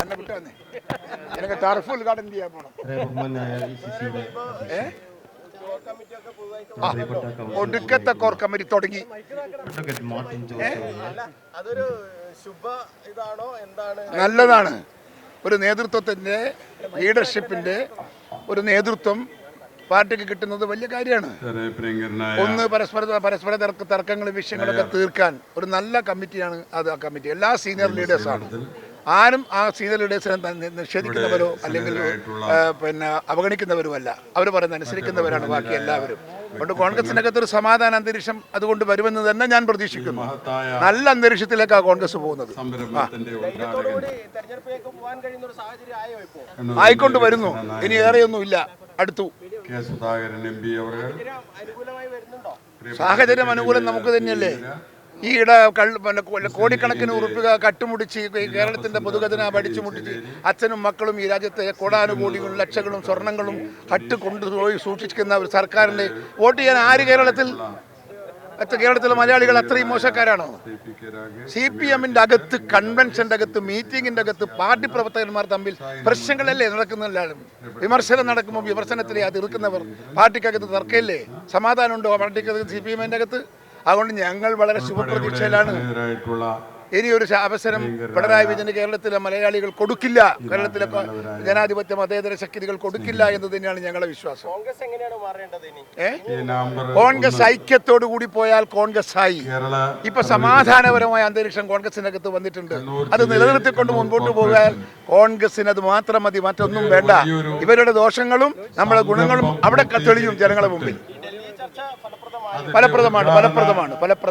എന്നെ വിട്ടു വന്നേ. എനിക്ക് ടർഫ് ഉദ്ഘാടനം ചെയ്യാൻ പോണം. ബഹുമാനായ ഈ സിസിയുടെ ഏ? ആ, ഒടുക്കത്തെ കോർ കമ്മിറ്റി തുടങ്ങി. അഡ്വക്കേറ്റ് മാർട്ടിൻ ജോസ് അതൊരു ശുഭ ഇതാണോ? എന്താണ്? നല്ലതാണ്. ഒരു നേതൃത്വത്തിന്റെ ലീഡർഷിപ്പിന്റെ ഒരു നേതൃത്വം പാർട്ടിക്ക് കിട്ടുന്നത് വലിയ കാര്യമാണ്. ഒന്ന് പരസ്പര പരസ്പര തർക്ക തർക്കങ്ങളും വിഷയങ്ങളൊക്കെ തീർക്കാൻ ഒരു നല്ല കമ്മിറ്റിയാണ് അത് ആ കമ്മിറ്റി. എല്ലാ സീനിയർ ലീഡേഴ്സാണ് ആരും ആ സീനിയർ ലീഡേഴ്സിനെ ത- നിഷേധിക്കുന്നവരോ അല്ലെങ്കിൽ പിന്നെ അവഗണിക്കുന്നവരോ അല്ല അവർ പറയുന്ന അനുസരിക്കുന്നവരാണ് ബാക്കി എല്ലാവരും. അതുകൊണ്ട് കോൺഗ്രസിനകത്ത് ഒരു സമാധാന അന്തരീക്ഷം അതുകൊണ്ട് വരുമെന്ന് തന്നെ ഞാൻ പ്രതീക്ഷിക്കുന്നു. നല്ല അന്തരീക്ഷത്തിലേക്കാണ് കോൺഗ്രസ് പോകുന്നത്. സംരംഭത്തിന്റെ ഉദ്ഘാടകൻ. കൂടി തെരഞ്ഞെടുപ്പിലേക്ക് പോകാൻ കഴിയുന്ന ഒരു സാഹചര്യം ആയോ ഇപ്പോ ആയിക്കൊണ്ട് വരുന്നു ഇനി ഏറെയൊന്നുമില്ല അടുത്തു സാഹചര്യം അനുകൂലം നമുക്ക് തന്നെയല്ലേ? ഈ ഇട കള്ള് പിന്നെ കോടിക്കണക്കിന് ഉറുപ്പിക കട്ടുമുടിച്ച് ഈ കേരളത്തിന്റെ പഠിച്ചു മുട്ടിച്ച് അച്ഛനും മക്കളും ഈ രാജ്യത്തെ കോടാനുകോടികളും ലക്ഷങ്ങളും സ്വർണങ്ങളും ഹട്ട് കൊണ്ടുപോയി സൂക്ഷിക്കുന്ന ഒരു സർക്കാരിനെ വോട്ട് ചെയ്യാൻ ആര് കേരളത്തിൽ കേരളത്തിലെ മലയാളികൾ അത്രയും മോശക്കാരാണോ? സി പി എമ്മിന്റെ അകത്ത് കൺവെൻഷന്റെ അകത്ത് മീറ്റിംഗിന്റെ അകത്ത് പാർട്ടി പ്രവർത്തകന്മാർ തമ്മിൽ പ്രശ്നങ്ങളല്ലേ നടക്കുന്നെല്ലാവരും വിമർശനം നടക്കുമ്പോൾ വിമർശനത്തിലെ അത് ഇറുക്കുന്നവർ പാർട്ടിക്കകത്ത് തർക്കമില്ലേ? സമാധാനമുണ്ടോ പാർട്ടിക്കകത്ത് സി പി എമ്മിന്റെ അകത്ത്? അതുകൊണ്ട് ഞങ്ങൾ വളരെ ശുഭപ്രതീക്ഷയിലാണ്. ഇനി ഒരു അവസരം പിണറായി വിജയന് കേരളത്തിലെ മലയാളികൾ കൊടുക്കില്ല. കേരളത്തിലെ ജനാധിപത്യ മതേതര ശക്തികൾ കൊടുക്കില്ല എന്ന് തന്നെയാണ് ഞങ്ങളുടെ വിശ്വാസം. കോൺഗ്രസ് എങ്ങനെയാണ് മാറേണ്ടത് ഇനി? ഏ? ഈ നവംബർ കോൺഗ്രസ് ഐക്യത്തോടു കൂടി പോയാൽ കോൺഗ്രസ് ആയി. കേരള ഇപ്പൊ സമാധാനപരമായ അന്തരീക്ഷം കോൺഗ്രസിനകത്ത് വന്നിട്ടുണ്ട്. അത് നിലനിർത്തിക്കൊണ്ട് മുൻപോട്ട് പോകാൻ കോൺഗ്രസിന് അത് മാത്രം മതി മറ്റൊന്നും വേണ്ട. ഇവരുടെ ദോഷങ്ങളും നമ്മുടെ ഗുണങ്ങളും അവിടെ തെളിയും ജനങ്ങളുടെ മുമ്പിൽ. ഫലപ്രദമാണ് ഫലപ്രദമാണ് ഫലപ്രദമാണ്.